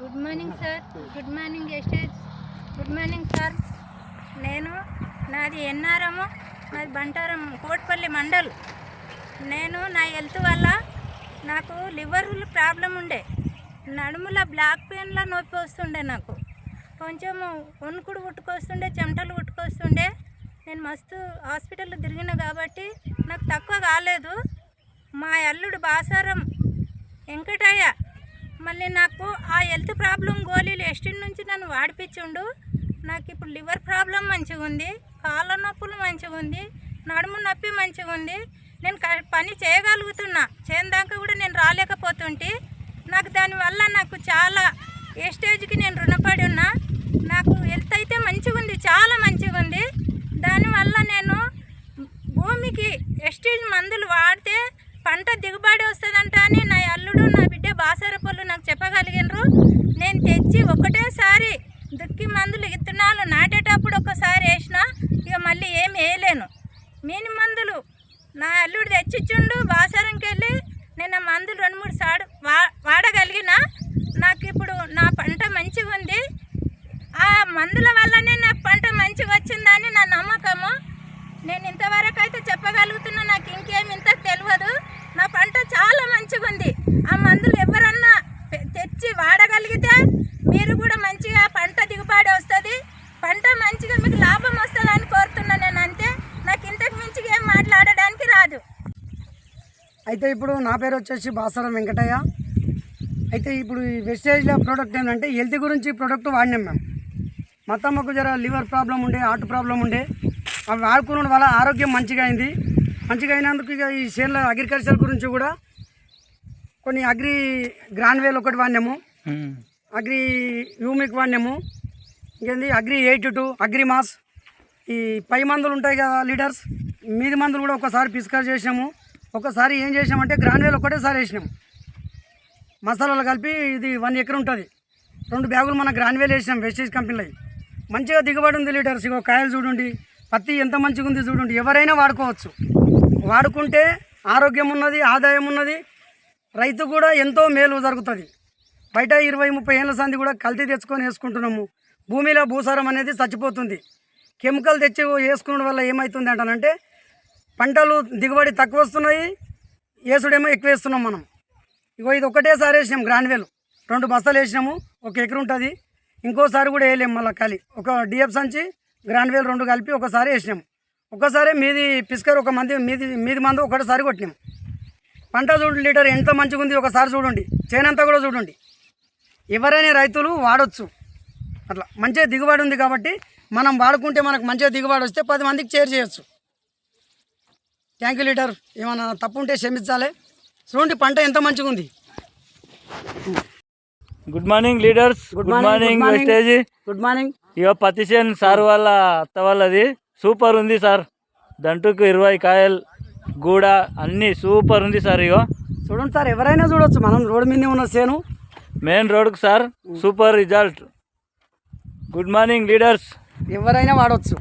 Good morning sir good morning ఎస్టేజ్ good morning sir నేను నాది NRM నాది బంటారం కోట్పల్లి మండల్. నేను నా హెల్త్ వల్ల నాకు లివర్ ప్రాబ్లం ఉండే. నడుముల బ్లాక్ పెయిన్లో నొప్పి వస్తుండే నాకు. కొంచెము వణుకుడు ఉట్టుకొస్తుండే చెమటలు ఉట్టుకొస్తుండే నేను మస్తు హాస్పిటల్లో తిరిగిన కాబట్టి నాకు తక్కువ కాలేదు. మా అల్లుడు బాసారం వెంకటయ్య మళ్ళీ నాకు ఆ హెల్త్ ప్రాబ్లం గోళీలు ఎస్టిన్ నుంచి నన్ను వాడిపించుండు. నాకు ఇప్పుడు లివర్ ప్రాబ్లం మంచిగా ఉంది కాళ్ళ నొప్పులు మంచిగా ఉంది నడుము నొప్పి మంచిగా ఉంది. నేను పని చేయగలుగుతున్నా చేయందాక కూడా నేను రాలేకపోతుంటే నాకు దానివల్ల నాకు చాలా ఏ స్టేజ్కి నేను రుణపడి ఉన్నా. నాకు హెల్త్ అయితే మంచిగా ఉంది చాలా మంచిగా ఉంది. దానివల్ల నేను భూమికి ఎస్టీల్ మందులు వాడితే పంట దిగుబడి వస్తుందంట అని నా అల్లుడు నా బిడ్డ బాసర పళ్ళు నాకు చెప్పగలిగినరు. నేను తెచ్చి ఒకటేసారి దుక్కి మందులు విత్తనాలు నాటేటప్పుడు ఒకసారి వేసిన ఇక మళ్ళీ ఏం వేయలేను. మీని మందులు నా అల్లుడు తెచ్చిచ్చుండు బాసరంకి వెళ్ళి నేను ఆ మందులు రెండు మూడు సాడు వా వాడగలిగిన నాకు ఇప్పుడు నా పంట మంచిగా ఉంది ఆ మందుల వల్లనే నా పంట మంచిగా వచ్చిందని నా నమ్మకము. నేను ఇంతవరకు అయితే చెప్పగలుగుతున్నా నాకు ఇంకేం ఇంత తెలియదు. నా పంట చాలా మంచిగా ఉంది. ఆ మందులు ఎవరన్నా తెచ్చి వాడగలిగితే మీరు కూడా మంచిగా పంట దిగుబడి వస్తుంది. పంట మంచిగా మీకు లాభం వస్తుంది అని కోరుతున్నా నేను అంతే. నాకు ఇంతకు మించిగా ఏం మాట్లాడడానికి రాదు. అయితే ఇప్పుడు నా పేరు వచ్చేసి బాసరం వెంకటయ్య. అయితే ఇప్పుడు ఈ వెస్టేజ్లో ప్రోడక్ట్ ఏంటంటే హెల్త్ గురించి ప్రోడక్ట్ వాడినాం మేము. మా తమ్మకు జర లివర్ ప్రాబ్లం ఉండే హార్ట్ ప్రాబ్లం ఉండే. అవి వాడుకోవడం వల్ల ఆరోగ్యం మంచిగా అయింది. మంచిగా అయినందుకు ఇక ఈ చేనుల అగ్రికల్చర్ గురించి కూడా కొన్ని అగ్రి గ్రాన్వేల్ ఒకటి వాడినాము. అగ్రి యూమిక్ వాడినాము. ఇంకేంది? Agri eight two agri mass ఈ పై మందులు ఉంటాయి కదా లీడర్స్ మీది మందులు కూడా ఒకసారి పిస్కర్ చేసినాము. ఒకసారి ఏం చేసినామంటే గ్రాన్వేల్ ఒకటేసారి వేసినాం. మసాలాలు కలిపి ఇది వన్ ఎకర్ ఉంటుంది. రెండు బ్యాగులు మన గ్రాన్వేల్ వేసినాం వెస్టేజ్ కంపెనీలో మంచిగా దిగుబడి ఉంది లీటర్స్. ఇగో కాయలు చూడండి. పత్తి ఎంత మంచిగా ఉంది చూడండి. ఎవరైనా వాడుకోవచ్చు. వాడుకుంటే ఆరోగ్యం ఉన్నది ఆదాయం ఉన్నది రైతు కూడా ఎంతో మేలు జరుగుతుంది. బయట ఇరవై ముప్పై ఏళ్ళ సంది కూడా కల్తీ తెచ్చుకొని వేసుకుంటున్నాము. భూమిలో భూసారం అనేది చచ్చిపోతుంది. కెమికల్ తెచ్చి వేసుకోవడం వల్ల ఏమవుతుంది అంటానంటే పంటలు దిగుబడి తక్కువ వస్తున్నాయి వేసుడేమో ఎక్కువ వేస్తున్నాం మనం. ఇగో ఇది ఒకటేసారి వేసినాం గ్రాన్వేలు రెండు బస్తాలు వేసినాము ఒక ఎకరు ఉంటుంది. ఇంకోసారి కూడా వేయలేము మళ్ళీ కలి ఒక డిఎఫ్ సంచి గ్రాన్వేల్ రెండు కలిపి ఒకసారి వేసినాము ఒకసారి మీది పిస్కర్ ఒక మంది మీది మీది మందు ఒకటిసారి కొట్టినాం. పంట చూడండి లీటర్ ఎంత మంచిగా ఉంది ఒకసారి చూడండి. చేనంతా కూడా చూడండి. ఎవరైనా రైతులు వాడొచ్చు. అట్లా మంచిగా దిగుబడి ఉంది కాబట్టి మనం వాడుకుంటే మనకు మంచిగా దిగుబడి వస్తే పది మందికి చేర్ చేయొచ్చు. Thank you litre. ఏమైనా తప్పు ఉంటే క్షమించాలి. చూడండి పంట ఎంత మంచిగా ఉంది. Good morning leaders good morning good morning ఇగో పతిసేన్ సార్ వాళ్ళ అత్త వాళ్ళది. సూపర్ ఉంది సార్. దంటుకు ఇరవై కాయలు గూడ అన్నీ సూపర్ ఉంది సార్ ఇగో. చూడండి సార్ ఎవరైనా చూడొచ్చు. మనం రోడ్డు మీద ఉన్న సేను. Main రోడ్కు sir super result. Good morning leaders. ఎవరైనా వాడవచ్చు